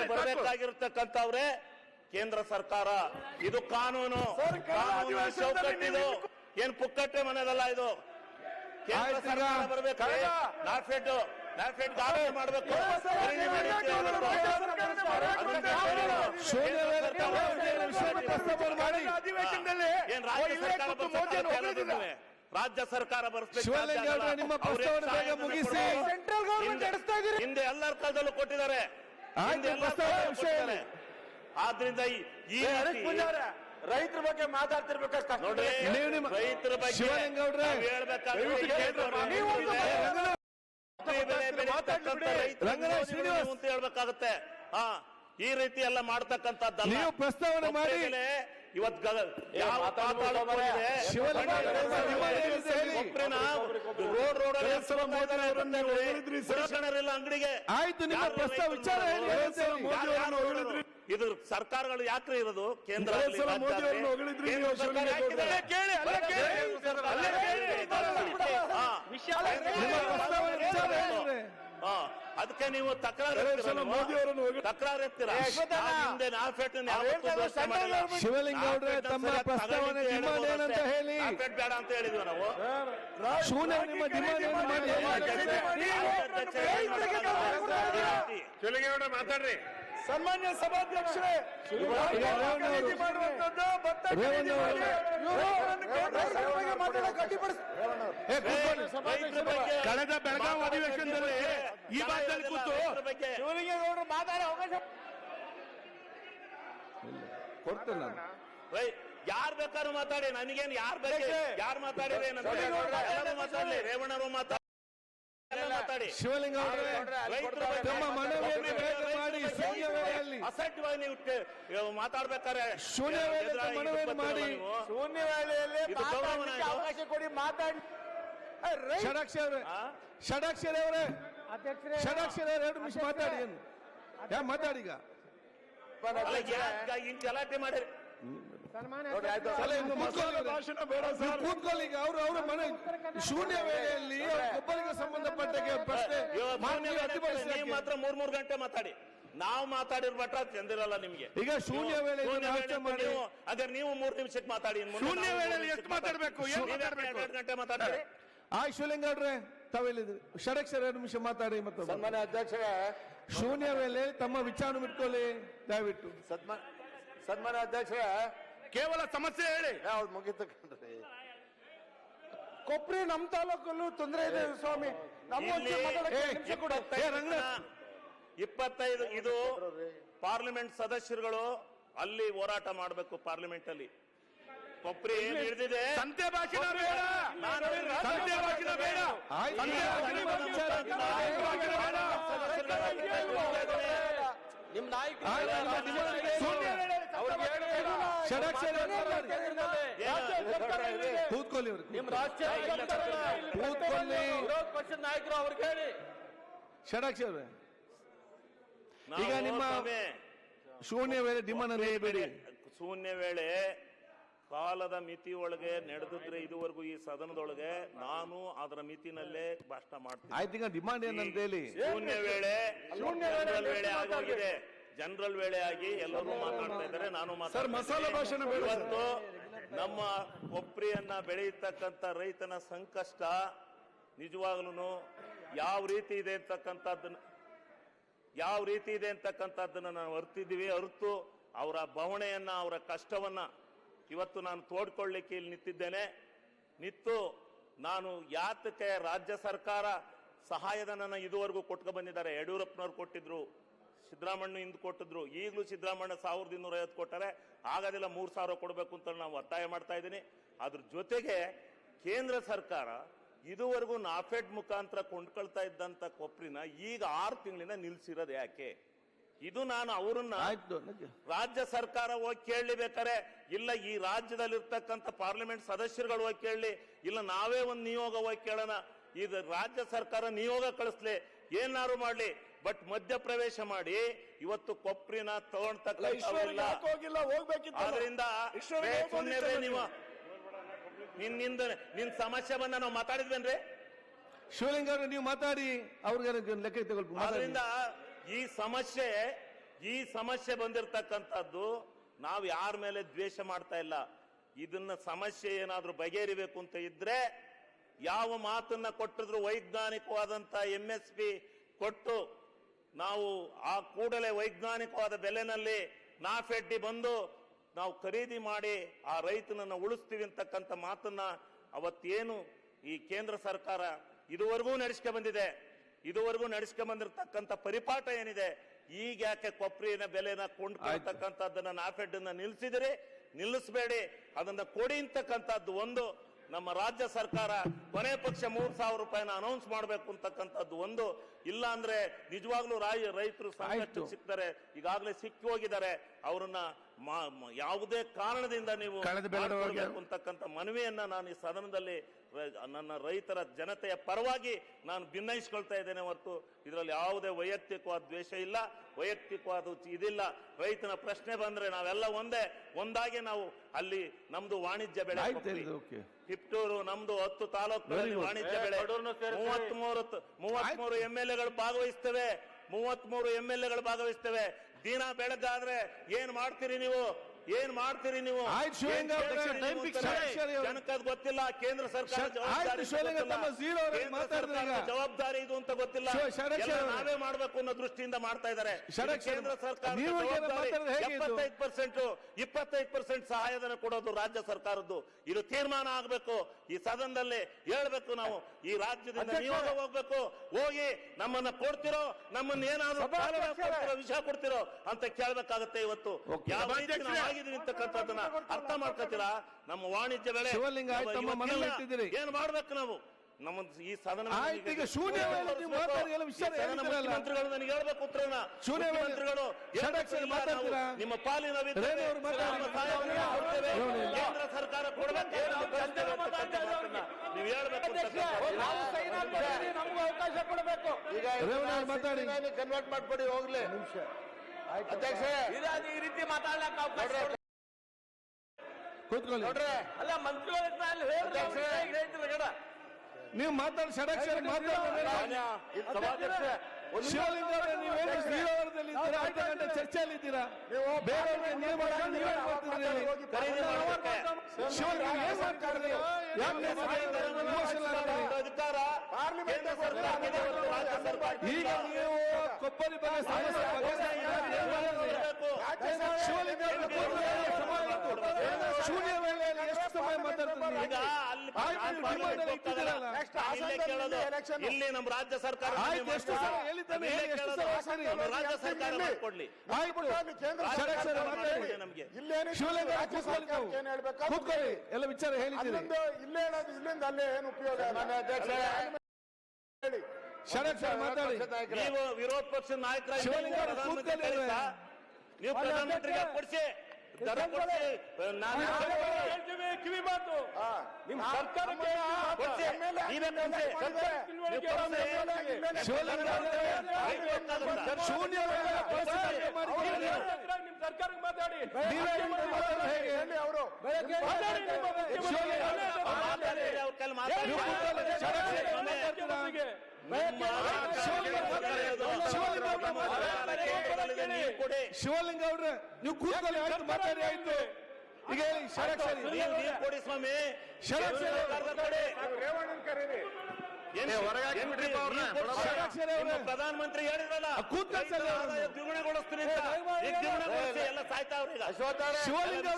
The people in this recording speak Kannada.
ಬರಬೇಕಾಗಿರ್ತಕ್ಕಂಥವ್ರೆ ಕೇಂದ್ರ ಸರ್ಕಾರ. ಇದು ಕಾನೂನು. ಚೌಕಟ್ಟಿದು. ಏನ್ ಪುಕ್ಕಟ್ಟೆ ಮನೆದಲ್ಲ ಇದು. ಕೇಂದ್ರ ಸರ್ಕಾರ ಬರಬೇಕು. ನಾಫೆಡ್ ನಾಫೆಡ್ ಗಾಳಿ ಮಾಡಬೇಕು. ಏನ್ ರಾಜ್ಯ ಸರ್ಕಾರ? ರಾಜ್ಯ ಇದ್ದೀರಿ. ಹಿಂದೆ ಎಲ್ಲರ ಕಾಲದಲ್ಲೂ ಕೊಟ್ಟಿದ್ದಾರೆ. ಆದ್ರಿಂದ ಈ ರೈತರ ಬಗ್ಗೆ ಮಾತಾಡ್ತಿರ್ಬೇಕಷ್ಟ ನೋಡ್ರಿ ರೈತರ ಬಗ್ಗೆ ಹೇಳ್ಬೇಕಾಗತ್ತೆ. ಹಾ ಈ ರೀತಿ ಎಲ್ಲ ಮಾಡ್ತಕ್ಕಂಥದ್ದಲ್ಲ. ನೀವು ಪ್ರಸ್ತಾವನೆ ಮಾಡಿ. ಅಂಗಡಿಗೆ ಆಯ್ತು, ನಿಮ್ಮ ಯಾರು ಪ್ರಸ್ತಾವ ವಿಚಾರ. ಇದು ಸರ್ಕಾರಗಳು ಯಾಕ್ರಿ ಇರೋದು? ಕೇಂದ್ರ ಕೇಳಿ, ಅದಕ್ಕೆ ನೀವು ತಕರಾರು ತಕರಾರು ಎತ್ತೀರಾ? ಹಿಂದೆ ನಾಫೆಟ್ ಅವ್ರು ಶಿವಲಿಂಗ ಅವ್ರೆ, ತಮ್ಮ ಪ್ರಸ್ತಾವನೆ ಡಿಮಾಂಡ್ ಏನಂತ ಹೇಳಿ. ನಾಫೆಡ್ ಬೇಡ ಅಂತ ಹೇಳಿದ್ವಿ ನಾವು. ಶೂನ್ಯ ನಿಮ್ಮ ಡಿಮಾಂಡ್ ಏನು ಮಾಡಿ ಹೇಳಿ. ಮಾತಾಡ್ರಿ. ಸನ್ಮಾನ್ಯ ಸಭಾಧ್ಯಕ್ಷರೇ ಮಾಡುವಂತದ್ದು ಭತ್ತ ಕಳೆದ ಬೆಳಗಾವಿ ಅಧಿವೇಶನದಲ್ಲಿ ಈ ಭಾಗದಲ್ಲಿ ಕೂತು ಶಿವಲಿಂಗೇಗೌಡರು ಮಾತಾಡೋ ಅವಕಾಶ ಕೊಡ್ತೇನೆ ಯಾರ್ ಬೇಕಾದ್ರೂ ಮಾತಾಡಿ. ನನಗೇನು ಯಾರ್ ಬೇಕು ಯಾರು ಮಾತಾಡಿದ್ರೆ ಏನಂತ ರೇವಣರು ಮಾತಾಡ್ಲಿ ರೇವಣ್ಣರು ಮಾತಾಡಿ. ಮಾತಾಡಿ. ಶಿವಲಿಂಗ ಅವರೇ ರೈತರ ಬಗ್ಗೆ ತಮ್ಮ ಮನವಿಯನ್ನು ಬೇಗ ಮಾಡಿ ಶೂನ್ಯ ವೇಳೆಯಲ್ಲಿ. ಅಸಡ್ಯವಾಗಿ ನೀವು ಮಾತಾಡ್ಬೇಕಾದ್ರೆ ಶೂನ್ಯ ಮನವಿಯನ್ನು ಮಾಡಿ. ಶೂನ್ಯ ವೇಳೆಯಲ್ಲಿ ಅವಕಾಶ ಕೊಡಿ ಮಾತಾಡಿ ಷಡಾಕ್ಷಿ ಅವರೇ ಅಧ್ಯಕ್ಷರೇ ಷಡಾಕ್ಷರಿ ಅವರೇ. ಷಡಾಕ್ಷರಿ ಅವರೇ ಎರಡು ನಿಮಿಷ ಮಾತಾಡಿ ಮಾತಾಡಿ ಈಗ. ಗಲಾಟೆ ಮಾಡಿ ಅಲ್ಲ, ಇನ್ನು ಕೂತ್ಕೊಳ್ಳಿ. ಅವರು ಅವರ ಮನೆ ಶೂನ್ಯ ವೇಳೆಯಲ್ಲಿ ಅವ್ರ ಒಬ್ಬರಿಗೆ ಸಂಬಂಧಪಟ್ಟ ಪ್ರಶ್ನೆ ಮಾತ್ರ ಮೂರ್ ಮೂರ್ ಗಂಟೆ ಮಾತಾಡಿ. ನಾವು ಮಾತಾಡಿರ್ ಮಟ್ಟ ಚಂದಿರಲ್ಲ ನಿಮ್ಗೆ. ಈಗ ಶೂನ್ಯ ವೇಳೆ ಮಾಡಿ. ನೀವು ಅದ್ರ ನೀವು ಮೂರ್ ನಿಮಿಷಕ್ಕೆ ಮಾತಾಡಿ ಶೂನ್ಯ ವೇಳೆಯಲ್ಲಿ ಎಷ್ಟು ಮಾತಾಡ್ಬೇಕು? ಎರಡು ಗಂಟೆ ಮಾತಾಡಿ ಆಯ್ ಶಿವಲಿಂಗ ಅವ್ರೆ ಷಡಕ್ ಷಡಕ್ಷರ ಎರಡು ನಿಮಿಷ ಮಾತಾಡಿ ಮತ್ತೆ ಸನ್ಮಾನ್ಯ ಅಧ್ಯಕ್ಷ ಶೂನ್ಯ ವೇಳೆ ತಮ್ಮ ವಿಚಾರ ಬಿಟ್ಕೊಳ್ಳಿ ದಯವಿಟ್ಟು. ಸನ್ಮಾನ ಸನ್ಮಾನ್ಯ ಅಧ್ಯಕ್ಷರೇ ಕೇವಲ ಸಮಸ್ಯೆ ಹೇಳಿ ಯಾವ್ದು ಮುಗಿತು ಕಣ್ರಿ ಕೊಪ್ರಿ ನಮ್ ತಾಲೂಕಲ್ಲೂ ತೊಂದರೆ ಇದೆ ಸ್ವಾಮಿ ನಮ್ಮ ಇಲ್ಲಿ ಇಪ್ಪತ್ತೈದು ಇದು ಪಾರ್ಲಿಮೆಂಟ್ ಸದಸ್ಯರುಗಳು ಅಲ್ಲಿ ಹೋರಾಟ ಮಾಡಬೇಕು ಪಾರ್ಲಿಮೆಂಟ್ ಅಲ್ಲಿ ಕೊಪ್ರಿ ಏನ್ ಹಿಡಿದಿದೆ ಸಂತೆ ಭಾಷಣ ಬೇಡ ನಾನು ಸಂತೆ ಭಾಷಣ ಬೇಡ. ಸಂತೆ ಭಾಷಣ ನಿಮ್ ನಾಯಕ ಆಯ್ತು, ನಿಮ್ಮ ಡಿಮಾಂಡ್ ಏನು? ಶೂನ್ಯ ವೇಳೆ ಷಡಕ್ಷರ ಕೂತ್ಕೊಳ್ಳಿ ಅವ್ರು ನಿಮ್ ರಾಷ್ಟ್ರೀಯ ಕೂತ್ಕೊಳ್ಳಿ. ವಿರೋಧ ಪಕ್ಷದ ನಾಯಕರು ಅವ್ರಿಗೆ ಹೇಳಿ ಷಡಕ್ಷರ ಈಗ ನಿಮ್ಮ ಶೂನ್ಯ ವೇಳೆ ಡಿಮಾಂಡ್ ಅನ್ನು ಹೇಳ್ಬೇಡಿ ಶೂನ್ಯ ವೇಳೆ ಕಾಲದ ಮಿತಿ ಒಳಗೆ ನಡೆದಿದ್ರೆ ಇದುವರೆಗೂ ಈ ಸದನದೊಳಗೆ ನಾನು ಅದರ ಮಿತಿನಲ್ಲೇ ಭಾಷಣ ಮಾಡ್ತೀನಿ. ಆಯ್ತು ಈಗ ಡಿಮಾಂಡ್ ಏನಂತ ಹೇಳಿ. ಶೂನ್ಯ ವೇಳೆ ಶೂನ್ಯ ವೇಳೆ ಆಗೋಗಿದೆ. ಜನರಲ್ ವೇಳೆ ಆಗಿ ಎಲ್ಲರೂ ಮಾತಾಡ್ತಾ ಇದ್ದಾರೆ ನಾನು ಸರ್, ಮಸಾಲ ಭಾಷಣ ಬೇಡ. ಸರ್. ಇವತ್ತು ನಮ್ಮ ಒಪ್ರಿಯನ್ನ ಬೆಳೆಯತಕ್ಕಂತ ರೈತನ ಸಂಕಷ್ಟ ನಿಜವಾಗ್ಲೂ ಯಾವ ರೀತಿ ಇದೆ ಅಂತಕ್ಕಂಥದ್ದನ್ನ ಯಾವ ರೀತಿ ಇದೆ ಅಂತಕ್ಕಂಥದ್ದನ್ನ ನಾವು ಅರ್ತಿದ್ದೀವಿ. ಅರ್ತು ಅವರ ಬವಣೆಯನ್ನ ಅವರ ಕಷ್ಟವನ್ನ ಇವತ್ತು ನಾನು ತೋಡ್ಕೊಳ್ಳಿಕ್ಕೆ ಇಲ್ಲಿ ನಿಂತಿದ್ದೇನೆ. ನಿಂತು ನಾನು ಯಾತಕ್ಕೆ ರಾಜ್ಯ ಸರ್ಕಾರ ಸಹಾಯಧನನ ಇದುವರೆಗೂ ಕೊಟ್ಕೊ ಬಂದಿದ್ದಾರೆ. ಯಡಿಯೂರಪ್ಪನವ್ರು ಕೊಟ್ಟಿದ್ರು. ಸಿದ್ದರಾಮಣ್ಣ ಹಿಂದೆ ಕೊಟ್ಟಿದ್ರು. ಈಗಲೂ ಸಿದ್ದರಾಮಣ್ಣ ಸಾವಿರದ ಇನ್ನೂರ ಐವತ್ತು ಕೊಟ್ಟರೆ ಆಗೋದಿಲ್ಲ ಮೂರು ಸಾವಿರ ಕೊಡಬೇಕು ಅಂತ ನಾವು ಒತ್ತಾಯ ಮಾಡ್ತಾ ಇದ್ದೀನಿ. ಅದ್ರ ಜೊತೆಗೆ ಕೇಂದ್ರ ಸರ್ಕಾರ ಇದುವರೆಗೂ ನಾಫೆಡ್ ಮುಖಾಂತರ ಕೊಂಡ್ಕೊಳ್ತಾ ಇದ್ದಂತ ಕೊಪ್ರಿನ ಈಗ ಆರು ತಿಂಗಳಿಂದ ನಿಲ್ಸಿರೋದು ಯಾಕೆ? ಇದು ನಾನು ಅವರನ್ನ ಆಯ್ತು ರಾಜ್ಯ ಸರ್ಕಾರ ಹೋಗಿ ಕೇಳಲಿ ಬೇಕಾರೆ ಇಲ್ಲ ಈ ರಾಜ್ಯದಲ್ಲಿರ್ತಕ್ಕಂಥ ಪಾರ್ಲಿಮೆಂಟ್ ಸದಸ್ಯರುಗಳು ಹೋಗಿ ಕೇಳಲಿ ಇಲ್ಲ ನಾವೇ ಒಂದು ನಿಯೋಗ ಹೋಗಿ ಕೇಳೋಣ. ಇದು ರಾಜ್ಯ ಸರ್ಕಾರ ನಿಯೋಗ ಕಳಿಸ್ಲಿ ಏನಾರು ಮಾಡ್ಲಿ. ಬಟ್ ಮಧ್ಯ ಪ್ರವೇಶ ಮಾಡಿ ಇವತ್ತು ಕೊಪ್ರಿನ ತಗೊಂಡ್ತಕ್ಕಿಲ್ಲ ಆದ್ರಿಂದ ನೀವು? ನಿನ್ನಿಂದ ನಿನ್ ಸಮಸ್ಯೆ ಬಂದ ನಾವು ಮಾತಾಡಿದ್ವೇನ್ರಿ? ಶಿವಲಿಂಗ ಅವ್ರೆ ನೀವು ಮಾತಾಡಿ. ಅವ್ರಿಗೆ ಲೆಕ್ಕ ತಗೊಳ್ಬೇಕು? ಮಾತಾಡಿ. ಆದ್ರಿಂದ ಈ ಸಮಸ್ಯೆ ಈ ಸಮಸ್ಯೆ ಬಂದಿರತಕ್ಕಂಥದ್ದು ನಾವು ಯಾರ ಮೇಲೆ ದ್ವೇಷ ಮಾಡ್ತಾ ಇಲ್ಲ. ಇದನ್ನ ಸಮಸ್ಯೆ ಏನಾದ್ರೂ ಬಗೆಹರಿಬೇಕು ಅಂತ ಇದ್ರೆ ಯಾವ ಮಾತನ್ನ ಕೊಟ್ಟಿದ್ರು ವೈಜ್ಞಾನಿಕವಾದಂತ ಎಂ ಎಸ್ ಪಿ ಕೊಟ್ಟು ನಾವು ಆ ಕೂಡಲೇ ವೈಜ್ಞಾನಿಕವಾದ ಬೆಲೆನಲ್ಲಿ ನಾಫೆಡ್ಡಿ ಬಂದು ನಾವು ಖರೀದಿ ಮಾಡಿ ಆ ರೈತನನ್ನು ಉಳಿಸ್ತೀವಿ ಅಂತಕ್ಕಂಥ ಮಾತನ್ನ ಅವತ್ತೇನು ಈ ಕೇಂದ್ರ ಸರ್ಕಾರ ಇದುವರೆಗೂ ನಡೆಸ್ಕೆ ಬಂದಿದೆ. ಇದುವರೆಗೂ ನಡೆಸ್ಕೆ ಬಂದಿರತಕ್ಕಂಥ ಪರಿಪಾಠ ಏನಿದೆ? ಈಗ ಯಾಕೆ ಕೊಪ್ರಿನ ಬೆಲೆನ ಕೊಂಡ್ಕೊಳ್ತಕ್ಕಂಥದ್ದನ್ನ ನಾಫೆಡ್ ನಿಲ್ಸಿದಿರಿ? ನಿಲ್ಲಿಸಬೇಡಿ. ಅದನ್ನ ಕೊಡಿ ಅಂತಕ್ಕಂಥದ್ದು ಒಂದು. ನಮ್ಮ ರಾಜ್ಯ ಸರ್ಕಾರ ಕೊನೆ ಪಕ್ಷ ಮೂರ್ ಸಾವಿರ ರೂಪಾಯಿನ ಅನೌನ್ಸ್ ಮಾಡಬೇಕು ಅಂತಕ್ಕಂಥದ್ದು ಒಂದು. ಇಲ್ಲ ಅಂದ್ರೆ ನಿಜವಾಗ್ಲೂ ರಾಯ ರೈತರು ಸಾಕಷ್ಟು ಸಿಗ್ತಾರೆ ಈಗಾಗಲೇ ಸಿಕ್ಕಿ ಹೋಗಿದ್ದಾರೆ ಅವರನ್ನ ಯಾವುದೇ ಕಾರಣದಿಂದ ನೀವು ಅಂತಕ್ಕಂಥ ಮನವಿಯನ್ನ ನಾನು ಈ ಸದನದಲ್ಲಿ ರ- ನನ್ನ ರೈತರ ಜನತೆಯ ಪರವಾಗಿ ನಾನು ಭಿನ್ನಯಿಸ್ಕೊಳ್ತಾ ಇದ್ದೇನೆ ಹೊರತು ಇದರಲ್ಲಿ ಯಾವುದೇ ವೈಯಕ್ತಿಕವಾದ ದ್ವೇಷ ಇಲ್ಲ. ವೈಯಕ್ತಿಕವಾದ ಇದಿಲ್ಲ. ರೈತನ ಪ್ರಶ್ನೆ ಬಂದ್ರೆ ನಾವೆಲ್ಲ ಒಂದೇ ಒಂದಾಗಿ ನಾವು ಅಲ್ಲಿ ನಮ್ದು ವಾಣಿಜ್ಯ ಬೆಳೆ ಹಿಪ್ಟೂರು ನಮ್ದು ಹತ್ತು ತಾಲೂಕು ವಾಣಿಜ್ಯ ಬೆಳೆ. ಮೂವತ್ತ್ ಮೂರು ಮೂವತ್ತ್ ಮೂರು ಎಂ ಎಲ್ ಎಗಳು ಭಾಗವಹಿಸ್ತೇವೆ. ಮೂವತ್ತ್ ಮೂರು ಎಂ ಎಲ್ ಎಗಳು ಭಾಗವಹಿಸ್ತೇವೆ. ದಿನ ಬೆಳಗಾದ್ರೆ ಏನ್ ಮಾಡ್ತೀರಿ ನೀವು? ಏನ್ ಮಾಡ್ತೀರಿ ನೀವು ಆಯ್ತು, ಶಿವಲಿಂಗ ಅವರೇ? ಮಾಡಿ, ಅವ್ರೆ. ಗೊತ್ತಿಲ್ಲ ಕೇಂದ್ರ ಸರ್ಕಾರ ಶರ್- ಜವಾಬ್ದಾರಿ ಆಯ್ತು, ಶಿವಲಿಂಗ ಗೊತ್ತಿಲ್ಲ. ತಮ್ಮ zero ಅವರೇ ಕೇಂದ್ರ ಮಾತಾಡಿದ್ರೆ ಈಗ. ಜವಾಬ್ದಾರಿ ಇದು ಅಂತ ಗೊತ್ತಿಲ್ಲ ಶಿವ- ಷಡಕ್ಷರ ಎಲ್ಲ ಅವರೇ. ನಾವೇ ಮಾಡ್ಬೇಕು ಅನ್ನೋ ದೃಷ್ಟಿಯಿಂದ ಮಾಡ್ತಾ ಇದ್ದಾರೆ ಇದು ಕೇಂದ್ರ ಸರ್ಕಾರ ನೀವು ಈಗ ಮಾತಾಡಿದ್ರೆ ಹೇಗೆ ಇದು? ಎಪ್ಪತ್ತೈದು ಪರ್ಸೆಂಟ್ ಇಪ್ಪತ್ತೈದು ಪರ್ಸೆಂಟ್ ಸಹಾಯಧನ ಕೊಡೋದು ರಾಜ್ಯ ಸರ್ಕಾರದ್ದು ಇದು ತೀರ್ಮಾನ ಆಗ್ಬೇಕು ಈ ಸದನದಲ್ಲಿ ಹೇಳ್ಬೇಕು ನಾವು ಈ ರಾಜ್ಯದಿಂದ ಅಧ್ಯಕ್ಷರೇ. ನಿಯೋಗ ಹೋಗ್ಬೇಕು ಹೋಗಿ ನಮ್ಮನ್ನ ಕೊಡ್ತಿರೋ ನಮ್ಮನ್ನ ಏನಾದ್ರೂ ವಿಷಯ ಕೊಡ್ತಿರೋ ಅಂತ ಕೇಳ್ಬೇಕಾಗತ್ತೆ ಇವತ್ತು Okay. ಯಾವ ರೀತಿ ನಾವು ಆಗಿದೀವಿ ಅಂತಕ್ಕಂಥದ್ದನ್ನ ಅರ್ಥ ಮಾಡ್ಕೊತೀರಾ ನಮ್ಮ ವಾಣಿಜ್ಯ ಬೆಳೆ ಶಿವಲಿಂಗ ಆಯ್ತು, ನಮ್ಮ. ಇಟ್ಟಿದ್ದೀರಿ. ಏನ್ ಮಾಡ್ಬೇಕು ನಾವು ನಮ್ಮ ಈ ಸದನ ಆಯ್ತು, ಈಗ ನೀವು ವಿಷಯ ಹೇಳಿದ್ರಲ್ಲ. ನನಗೆ ಹೇಳ್ಬೇಕು ಉತ್ತರನ ಶೂನ್ಯ ಮಂತ್ರಿಗಳು ಷಡಕ್ಷರ ಮಾತಾಡ್ತೀರಾ? ನಿಮ್ಮ ಪಾಲಿನ ವಿದ್ಯೆ ರೇಣು ಅವರು ಮಾತಾಡಿ. ನಮ್ಮ ಸಹಾಯಧನ ಕೊಡ್ತೇವೆ. ರೇಣು. ಕೇಂದ್ರ ಸರ್ಕಾರ ಕೊಡಬೇಕು ನಾವು ಹೇಳ್ಬೇಕು ಅಂತಕ್ಕಂಥದ್ದು. ನಾವು ಸೈನ್ ಹಾಕ್ಬಿಟ್ಟಿದ್ದೀವಿ, ನಮಗೂ ಅವಕಾಶ ಕೊಡಬೇಕು ಈಗ ರೇವಣ್ಣ ಅವ್ರು ಮಾತಾಡಿ. ಕನ್ವರ್ಟ್ ಮಾಡ್ಕೊಡಿ ಹೋಗ್ಲಿ ಅಧ್ಯಕ್ಷ. ಈ ರೀತಿ ಮಾತಾಡ್ಲಕ್ಕ ಅವಕಾಶ ಕೊಡಿ. ಕೂತ್ಕೊಳ್ಳಿ. ನೋಡ್ರಿ. ಅಲ್ಲ ಮಂತ್ರಿಗಳು ಅಲ್ಲಿ ಹೇಳ್ರಿ. ಅವ್ರು ಹೇಗೆ ಹೇಳ್ತೀರಿ ಗಡ? ನೀವು ಮಾತಾಡಿ ಷಡಕ್ಷರ ಮಾತಾಡ. ಸಭಾಧ್ಯಕ್ಷ. ಶಿವಲಿಂಗ ಅವರೇ ನೀವೇನು ಶ್ರೀನಗರದಲ್ಲಿ ಇದ್ದೀರಾ? ಅರ್ಧ ಗಂಟೆ ಚರ್ಚೆಯಲ್ಲಿ ಇದ್ದೀರಾ? ಬೇರೆಯವ್ರಿಗೆ ನೀವು ನೀವೇ ಮಾಡ್ತಿದ್ದೀರಿ ಶಿವಲಿಂಗ ಏನ್ ಈಗ ಕೊಬ್ಬರಿ ಬಗ್ಗೆ ಸಮಸ್ಯೆ? ಶಿವಲಿಂಗ ಅವರ ಕೂಡಲೇ ಸಮಯ ಇತ್ತು. ಶೂನ್ಯ ವೇಳೆಯಲ್ಲಿ ಎಷ್ಟು ಸಮಯ ಮಾತಾಡ್ತಿದ್ರಿ ಈಗ ಅಲ್ಲಿ ಆಯ್ತು, ನೀವು ಡಿಮಾಂಡ್ ಇಟ್ಟಿದ್ದೀರಲ್ಲ. ಇಲ್ಲೇ ನಮ್ಮ ರಾಜ್ಯ ಸರ್ಕಾರ ರಾಜ್ಯ ಸರ್ಕಾರ ಕೊಡ್ಲಿ ನಮ್ಗೆ. ಎಲ್ಲ ವಿಚಾರ ಹೇಳಿದ್ದೀರಿ. ಇಲ್ಲೇ ಇಲ್ಲಿಂದ ಅಲ್ಲೇ ಏನು ಉಪಯೋಗ ಮಾತಾಡಿ. ನೀವು ವಿರೋಧ ಪಕ್ಷದ ನಾಯಕರ ನೀವು ಪ್ರಧಾನಮಂತ್ರಿ ನೀವು ಪ್ರಧಾನಮಂತ್ರಿಗೆ ಕೊಡಿಸಿ ದರ ಕೊಡಿಸಿ. ನಾನು ಕಿವಿ ಮಾತು. ನಿಮ್ ಸರ್ಕಾರಕ್ಕೆ. ನಿಮ್ ಸರ್ಕಾರಕ್ಕೆ ಮಾತಾಡಿ ಅವರು ಶಿವಲಿಂಗ ಅವ್ರ. ನೀವು ಕೂತ್ಕೊಳ್ಳಿ, ಮಾತಾಡಿ ಆಯ್ತು ಈಗ ಹೇಳಿ ನೀವು ಕೊಡಿ ಸ್ವಾಮಿ. ಅವ್ರೆ. ನಿಮ್ಮ ಪ್ರಧಾನಮಂತ್ರಿ ಹೇಳಿದ್ರಲ್ಲ ದ್ವಿಗುಣಗೊಳಿಸ್ತೀನಿ ಎಲ್ಲ ಸಾಯ್ತಾವ್ರೀಗ ಅಶ್ವತ್ಥ ಶಿವಲಿಂಗ